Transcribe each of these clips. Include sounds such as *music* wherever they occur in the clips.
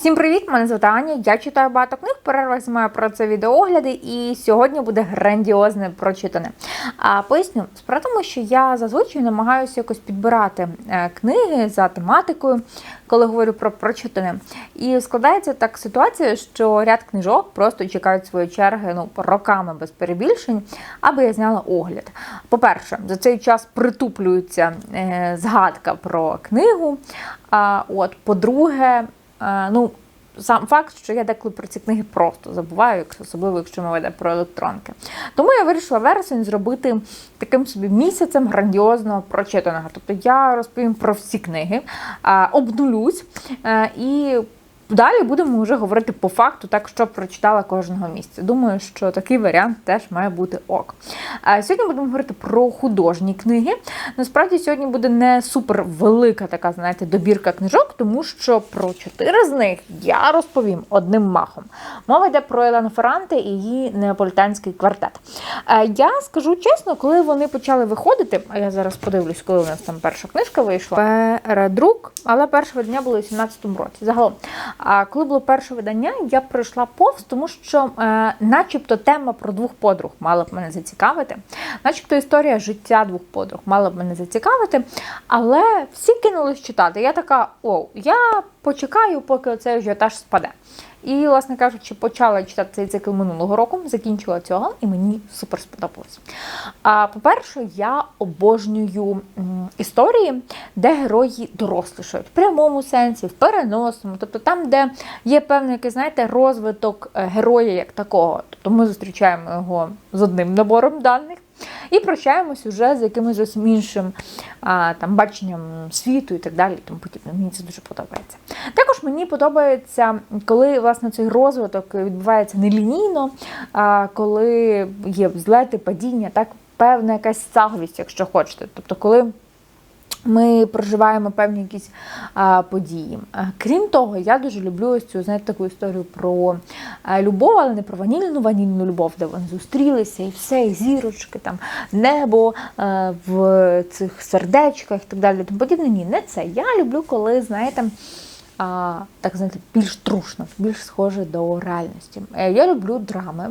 Всім привіт! Мене звати Аня. Я читаю багато книг, в перервах знімаю про це відеогляди, і сьогодні буде грандіозне прочитане. А поясню, справа тому, що я зазвичай намагаюся якось підбирати е, книги за тематикою, коли говорю про прочитане. І складається так ситуація, що ряд книжок просто чекають своєї черги ну, роками без перебільшень, аби я зняла огляд. По-перше, за цей час притуплюється е, згадка про книгу. А от, по-друге, ну, сам факт, що я деколи про ці книги просто забуваю, особливо якщо мова йде про електронки. Тому я вирішила вересень зробити таким собі місяцем грандіозного прочитаного. Тобто я розповім про всі книги, е, обнулюсь е, і. Далі будемо вже говорити по факту, так що прочитала кожного місця. Думаю, що такий варіант теж має бути ок. А сьогодні будемо говорити про художні книги. Насправді сьогодні буде не супер велика така, знаєте, добірка книжок, тому що про чотири з них я розповім одним махом. Мова йде про Елену Ферранте і її неаполітанський квартет. Е, Я скажу чесно, коли вони почали виходити, а я зараз подивлюсь, коли у нас там перша книжка вийшла. Передрук, але перше видання було у 17-му році. Загалом, коли було перше видання, я пройшла повз, тому що, е, начебто, тема про двох подруг мала б мене зацікавити, начебто історія життя двох подруг мала б мене зацікавити, але всі кинулись читати. Я така: о, я почекаю, поки оцей ажіотаж спаде. І, власне кажучи, почала читати цей цикл минулого року, закінчила цього, і мені супер сподобалось. А по-перше, я обожнюю історії, де герої дорослішають в прямому сенсі, в переносному, тобто там, де є певний який, знаєте, розвиток е, героя як такого. Тобто ми зустрічаємо його з одним набором даних. І прощаємось уже з якимось зовсім іншим а, там, баченням світу і так далі. Тому подібне. Мені це дуже подобається. Також мені подобається, коли власне цей розвиток відбувається нелінійно, а коли є взлети, падіння, так певна якась цаговість, якщо хочете. Тобто, коли ми проживаємо певні якісь а, події. Крім того, я дуже люблю ось цю знаєте, таку історію про любов, але не про ванільну ванільну любов, де вони зустрілися, і все, і зірочки, там небо а, в цих сердечках і так далі. Тому подібне. Ні, не це. Я люблю, коли, знаєте. Так знаєте, більш трушно, більш схоже до реальності. Е, Я люблю драми.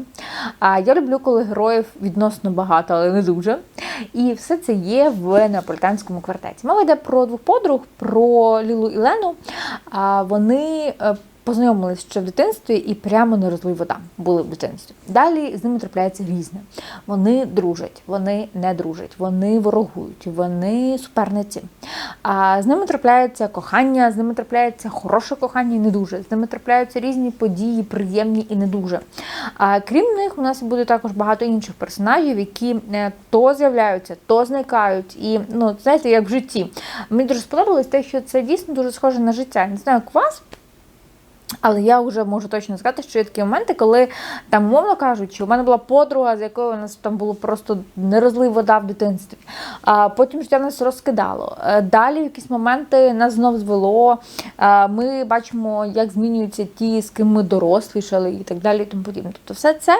А я люблю, коли героїв відносно багато, але не дуже. І все це є в неаполітанському квартеті. Мова йде про двох подруг, про Лілу і Лену. Вони е, познайомились ще в дитинстві і прямо не розлий вода були в дитинстві. Далі з ними трапляється різне. Вони дружать, вони не дружать, вони ворогують, вони суперниці. А з ними трапляється кохання, з ними трапляється хороше кохання і не дуже. З ними трапляються різні події, приємні і не дуже. А крім них, у нас буде також багато інших персонажів, які е, то з'являються, то зникають. І ну, знаєте, як в житті. Мені дуже сподобалось те, що це дійсно дуже схоже на життя. Не знаю, як у вас. Але я вже можу точно сказати, що є такі моменти, коли там, мовно кажучи, у мене була подруга, з якою у нас там було просто не розлив вода в дитинстві. А потім життя нас розкидало. Е, Далі в якісь моменти нас знов звело. Е, Ми бачимо, як змінюються ті, з ким ми дорослішали, і так далі. І тому подібне. Тобто, все це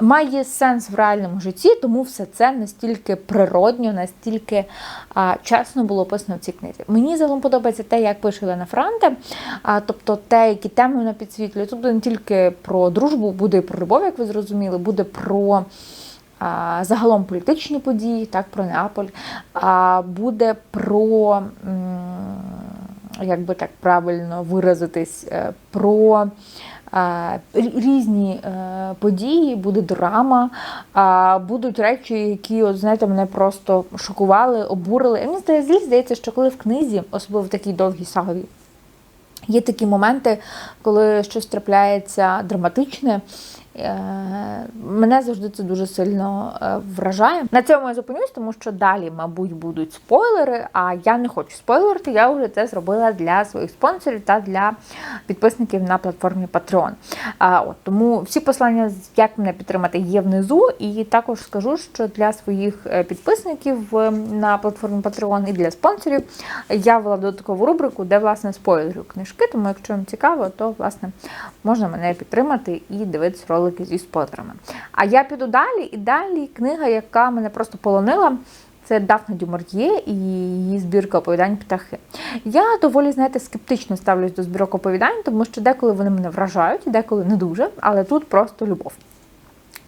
має сенс в реальному житті, тому все це настільки природньо, настільки чесно було описано в цій книзі. Мені загалом подобається те, як пише Лена Франте, тобто те, які теми вона підсвітлює. Тут буде не тільки про дружбу, буде і про любов, як ви зрозуміли, буде про. а, Загалом політичні події, так, про Неаполь, а буде про, як би так правильно виразитись, е, про різні е, події, буде драма, будуть речі, які, от, знаєте, мене просто шокували, обурили. І мені здається, здається, що коли в книзі, особливо в такій довгій саговій, Є такі моменти, коли щось трапляється драматичне. Е, Мене завжди це дуже сильно е, вражає. На цьому я зупинюсь, тому що далі, мабуть, будуть спойлери. А я не хочу спойлерити. Я вже це зробила для своїх спонсорів та для підписників на платформі Patreon. От, тому всі послання, як мене підтримати, є внизу. І також скажу, що для своїх е, підписників на платформі Patreon і для спонсорів я ввела додаткову рубрику, де власне спойлерю книжки. Тому, якщо вам цікаво, то власне можна мене підтримати і дивитися ролики зі спойлерами. А я піду далі, і далі книга, яка мене просто полонила. Це Дафна Дюмор'є і її збірка оповідань птахи. Я доволі, знаєте, скептично ставлюсь до збірок оповідань, тому що деколи вони мене вражають, деколи не дуже, але тут просто любов.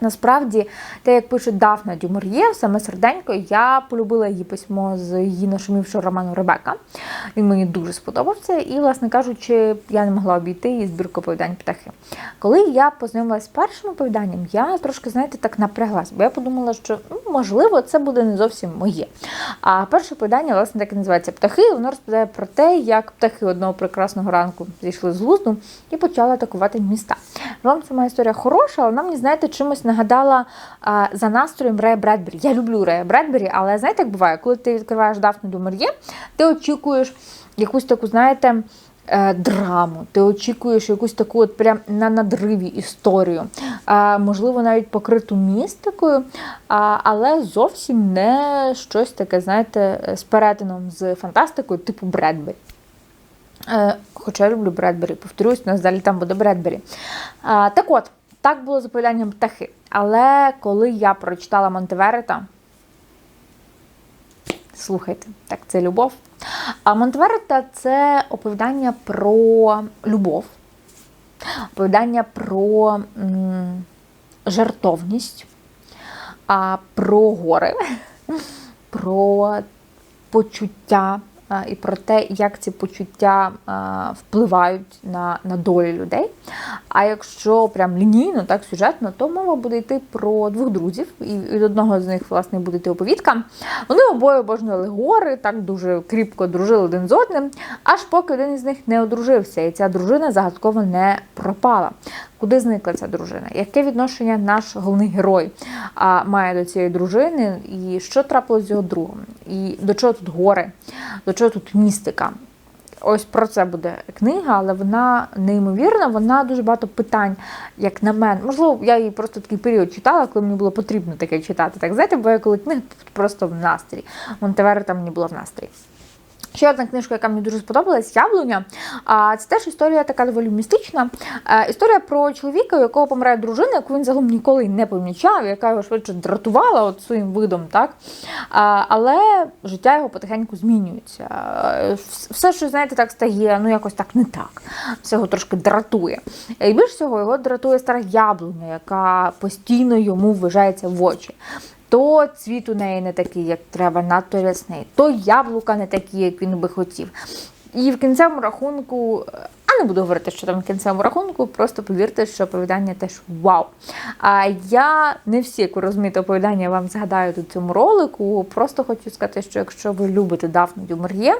Насправді, те, як пише Дафна Дюмор'є, саме серденько, я полюбила її письмо з її нашумівшого роману Ребека. Він мені дуже сподобався, і, власне кажучи, я не могла обійти її збірку оповідань птахи. Коли я познайомилася з першим оповіданням, я трошки, знаєте, так напряглась, бо я подумала, що ну, можливо це буде не зовсім моє. А перше оповідання, власне, так і називається Птахи. Воно розповідає про те, як птахи одного прекрасного ранку зійшли з глузду і почали атакувати міста. Вам сама історія хороша, але мені, знаєте, чимось нагадала а, за настроєм Рея Бредбері. Я люблю Рея Бредбері, але знаєте, як буває, коли ти відкриваєш Дафну Думер'є, ти очікуєш якусь таку, знаєте, е, драму, ти очікуєш якусь таку от прям на надриві історію, а, можливо, навіть покриту містикою, а, але зовсім не щось таке, знаєте, з перетином з фантастикою, типу Бредбері. Хоча я люблю Бредбері, повторюсь, у нас далі там буде Бредбері. А, так от, так було з оповіданням птахи. Але коли я прочитала Монтеверета, слухайте, так це любов. А Монтеверета це оповідання про любов, оповідання про м, жартовність, а, про гори, *laughs* про почуття і про те, як ці почуття впливають на, на долі людей. А якщо прям лінійно, так сюжетно, то мова буде йти про двох друзів, і від одного з них власне буде йти оповідка. Вони обоє обожнювали гори, так дуже кріпко дружили один з одним, аж поки один із них не одружився, і ця дружина загадково не пропала. Куди зникла ця дружина? Яке відношення наш головний герой а, має до цієї дружини? І що трапилось з його другом? І до чого тут гори? До чого тут містика? Ось про це буде книга, але вона неймовірна, вона дуже багато питань, як на мене. Можливо, я її просто такий період читала, коли мені було потрібно таке читати. Так знаєте, бо я коли книга просто в настрій. Монтевера там мені була в настрій. Ще одна книжка, яка мені дуже сподобалась, Яблуня. Це теж історія така доволі містична. Історія про чоловіка, у якого помирає дружина, яку він загалом ніколи не помічав, яка його швидше дратувала от своїм видом. так? Але життя його потихеньку змінюється. Все, що знаєте, так стає, ну якось так не так. Все його трошки дратує. І більш всього його дратує стара яблуня, яка постійно йому вважається в очі. То цвіт у неї не такий, як треба, надто рясний, то яблука не такі, як він би хотів. І в кінцевому рахунку, а не буду говорити, що там в кінцевому рахунку, просто повірте, що оповідання теж вау. А я не всі, як розумієте, оповідання вам згадаю у цьому ролику. Просто хочу сказати, що якщо ви любите Дафну Дюмер'є,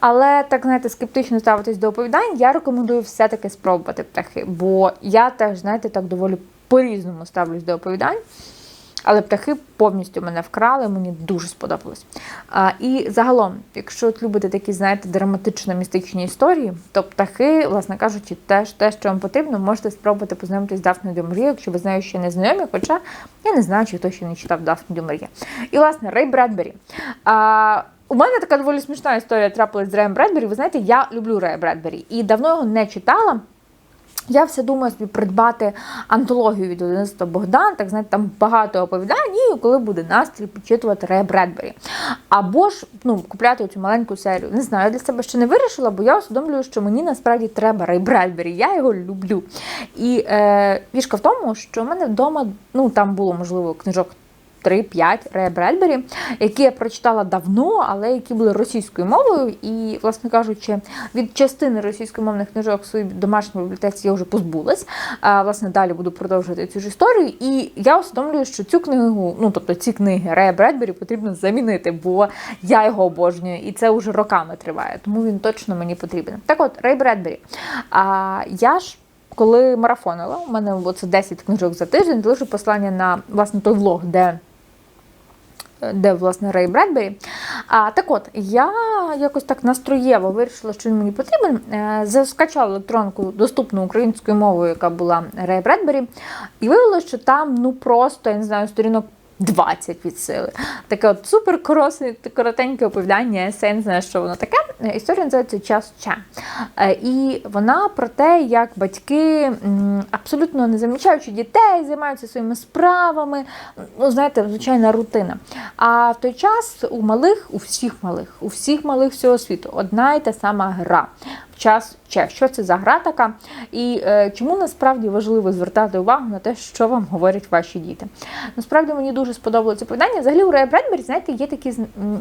але так знаєте, скептично ставитись до оповідань, я рекомендую все-таки спробувати птахи. Бо я теж, знаєте, так доволі по-різному ставлюсь до оповідань. Але птахи повністю мене вкрали, мені дуже сподобалось. А, і загалом, якщо от любите такі, знаєте, драматично-містичні історії, то птахи, власне кажучи, теж те, що вам потрібно, можете спробувати познайомитись з Дафною Дюмрією, якщо ви з нею ще не знайомі, хоча я не знаю, чи хто ще не читав Дафну Дюмріє. І, власне, Рей Бредбері. А, у мене така доволі смішна історія трапилась з Реєм Бредбері. Ви знаєте, я люблю Рея Бредбері і давно його не читала. Я все думаю собі придбати антологію від 11 Богдан, так знаєте, там багато оповідань, і коли буде настрій почитувати Рея Бредбері. Або ж ну, купляти цю маленьку серію. Не знаю, я для себе ще не вирішила, бо я усвідомлюю, що мені насправді треба Рей Бредбері. Я його люблю. І е, вішка в тому, що в мене вдома ну, там було, можливо, книжок. 3-5 Рея Бредбері, які я прочитала давно, але які були російською мовою. І, власне кажучи, від частини російськомовних книжок в своїй домашній бібліотеці я вже позбулась. А, власне, далі буду продовжувати цю ж історію. І я усвідомлюю, що цю книгу, ну тобто ці книги Рея Бредбері потрібно замінити, бо я його обожнюю, і це вже роками триває, тому він точно мені потрібен. Так от, Рей Бредбері. А, я ж. Коли марафонила, у мене оце 10 книжок за тиждень, залишу послання на власне той влог, де де власне Рей Бредбері. А так от я якось так настроєво вирішила, що він мені потрібен. Е, Заскачала електронку доступну українською мовою, яка була Рей Бредбері, і виявилося, що там ну просто я не знаю, сторінок 20 від сили. Таке от супер коротеньке оповідання, есе, не що воно таке. Історія називається Час Ча. Е, І вона про те, як батьки, абсолютно не замічаючи дітей, займаються своїми справами. Ну, знаєте, звичайна рутина. А в той час у малих, у всіх малих, у всіх малих всього світу одна і та сама гра. Час Че. Що це за гра така? І е, чому насправді важливо звертати увагу на те, що вам говорять ваші діти? Насправді мені дуже сподобалося питання. Взагалі у Рея Бредбері, знаєте, є такі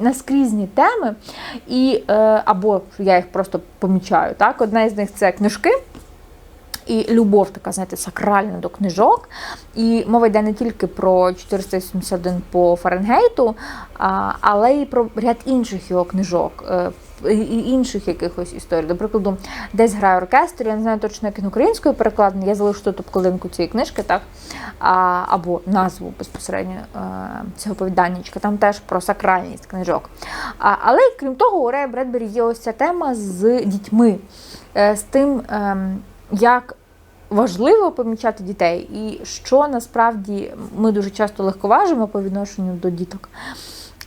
наскрізні теми, і, е, або я їх просто помічаю. Так? Одна із них це книжки. І любов така, знаєте, сакральна до книжок. І мова йде не тільки про 481 по Фаренгейту, але й про ряд інших його книжок. е, І інших якихось історій. До прикладу, десь грає оркестр, я не знаю точно, як він українською перекладений, я залишу тут обкладинку цієї книжки, так? А, або назву безпосередньо е, цього повіданнячка. Там теж про сакральність книжок. А, але крім того, у Рея Бредбері є ось ця тема з дітьми, е, з тим, ем, як важливо помічати дітей, і що насправді ми дуже часто легковажимо по відношенню до діток.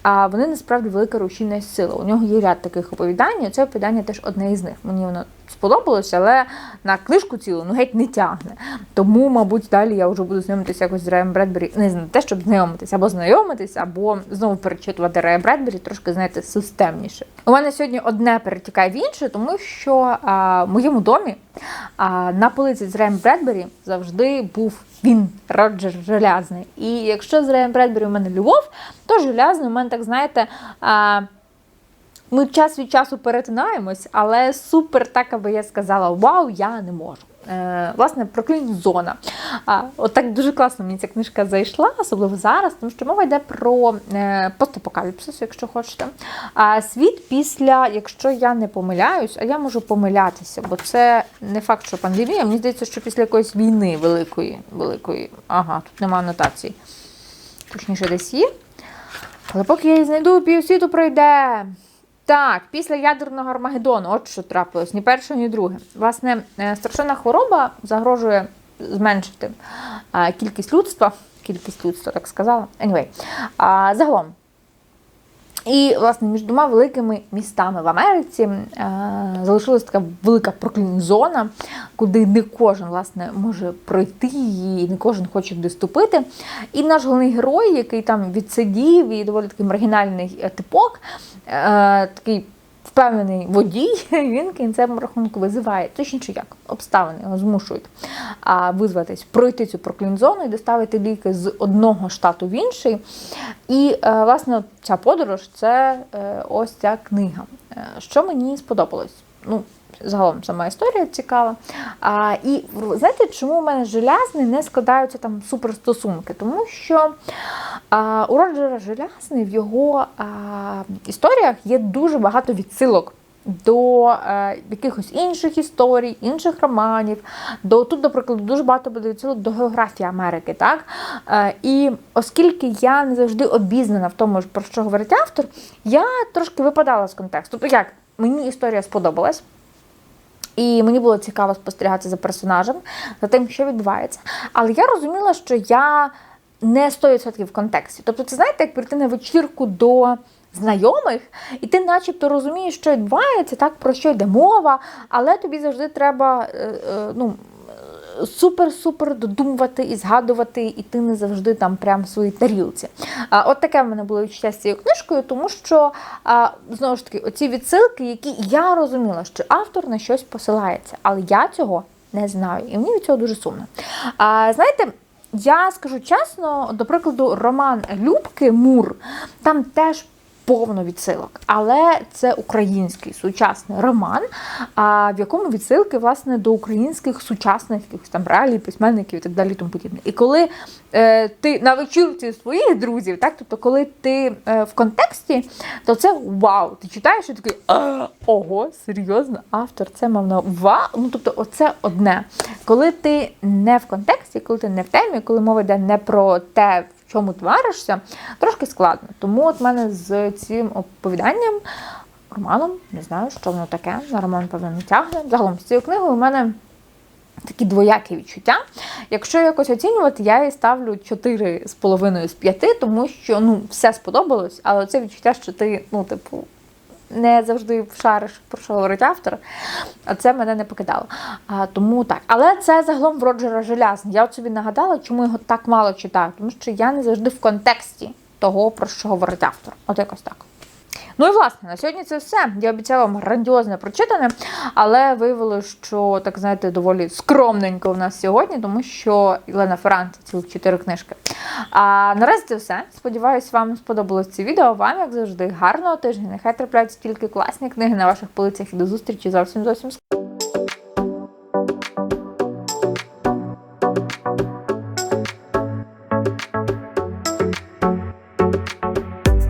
А вони насправді велика рушійна сила. У нього є ряд таких оповідань. Це оповідання теж одне із них. Мені воно сподобалося, але на книжку цілу ну геть не тягне. Тому, мабуть, далі я вже буду знайомитися якось з Реєм Бредбері. Не знаю, те, щоб знайомитися, або знайомитися, або знову перечитувати Рея Бредбері, трошки знаєте, системніше. У мене сьогодні одне перетікає в інше, тому що а, в моєму домі а, на полиці з Реєм Бредбері завжди був він, Роджер Желязний. І якщо з Реєм Бредбері у мене любов, то желязний у мене, так знаєте. А, ми час від часу перетинаємось, але супер, так аби я сказала, вау, я не можу. Е, власне, проклін зона. А, от дуже класно мені ця книжка зайшла, особливо зараз, тому що мова йде про е, постапокаліпсис, якщо хочете. А світ після, якщо я не помиляюсь, а я можу помилятися, бо це не факт, що пандемія. Мені здається, що після якоїсь війни великої, великої, ага, тут немає анотацій. Точніше, десь є. Але поки я її знайду, півсвіту пройде. Так, після ядерного Армагеддону, от що трапилось, ні перше, ні друге. Власне, е, страшенна хвороба загрожує зменшити кількість людства, кількість людства, так сказала. Anyway, а, загалом. І, власне, між двома великими містами в Америці е, залишилась така велика проклін-зона, куди не кожен власне, може пройти її, і не кожен хоче туди ступити. І наш головний герой, який там відсидів і доволі такий маргінальний е, типок, такий впевнений водій, *laughs* він кінцевому рахунку визиває, точніше як, обставини його змушують а, визватись, пройти цю проклін-зону і доставити ліки з одного штату в інший. І, е, власне, ця подорож це е, ось ця книга. Е, Що мені сподобалось? Ну, Загалом сама історія цікава. А, І знаєте, чому у мене желязний не складаються там суперстосунки? Тому що а, у Роджера Желязний в його а, історіях є дуже багато відсилок до е, якихось інших історій, інших романів. До, тут, до прикладу, дуже багато буде відсилок до географії Америки. Так? Е, і оскільки я не завжди обізнана в тому, про що говорить автор, я трошки випадала з контексту. Тобто як? Мені історія сподобалась. І мені було цікаво спостерігати за персонажем, за тим, що відбувається. Але я розуміла, що я не 100% в контексті. Тобто, це знаєте, як прийти на вечірку до знайомих, і ти начебто розумієш, що відбувається, так, про що йде мова, але тобі завжди треба е, е, ну, супер-супер додумувати і згадувати, і ти не завжди там прям в своїй тарілці. А, От таке в мене було відчуття з цією книжкою, тому що а, знову ж таки, оці відсилки, які я розуміла, що автор на щось посилається, але я цього не знаю. І мені від цього дуже сумно. А, Знаєте. Я скажу чесно, до прикладу, роман Любки Мур там теж повно відсилок, але це український сучасний роман, а в якому відсилки власне до українських сучасних якихось там реалій, письменників і так далі. Тому подібне. І коли е, ти на вечірці своїх друзів, так тобто, коли ти е, в контексті, то це вау! Ти читаєш і такий «А, ого, серйозно, автор це мав на вау. Ну тобто, оце одне. Коли ти не в контексті, коли ти не в темі, коли мова йде не про те, чому тваришся, трошки складно. Тому от мене з цим оповіданням, романом, не знаю, що воно таке. На роман, певно, не тягне. Загалом з цією книгою у мене такі двоякі відчуття. Якщо якось оцінювати, я їй ставлю 4,5 з 5, тому що ну, все сподобалось, але це відчуття, що ти, ну, типу, не завжди шариш, про що говорить автор, а це мене не покидало. А, тому так. Але це загалом в Роджера Желязний. Я от собі нагадала, чому його так мало читаю, тому що я не завжди в контексті того, про що говорить автор. От якось так. Ну і власне, на сьогодні це все. Я обіцяла вам грандіозне прочитане, але виявилося, що так знаєте, доволі скромненько в нас сьогодні, тому що Єлена Феррант цілих чотири книжки. А наразі це все. Сподіваюсь, вам сподобалось це відео. Вам, як завжди, гарного тижня. Нехай трапляються тільки класні книги на ваших полицях і до зустрічі зовсім зовсім скоро.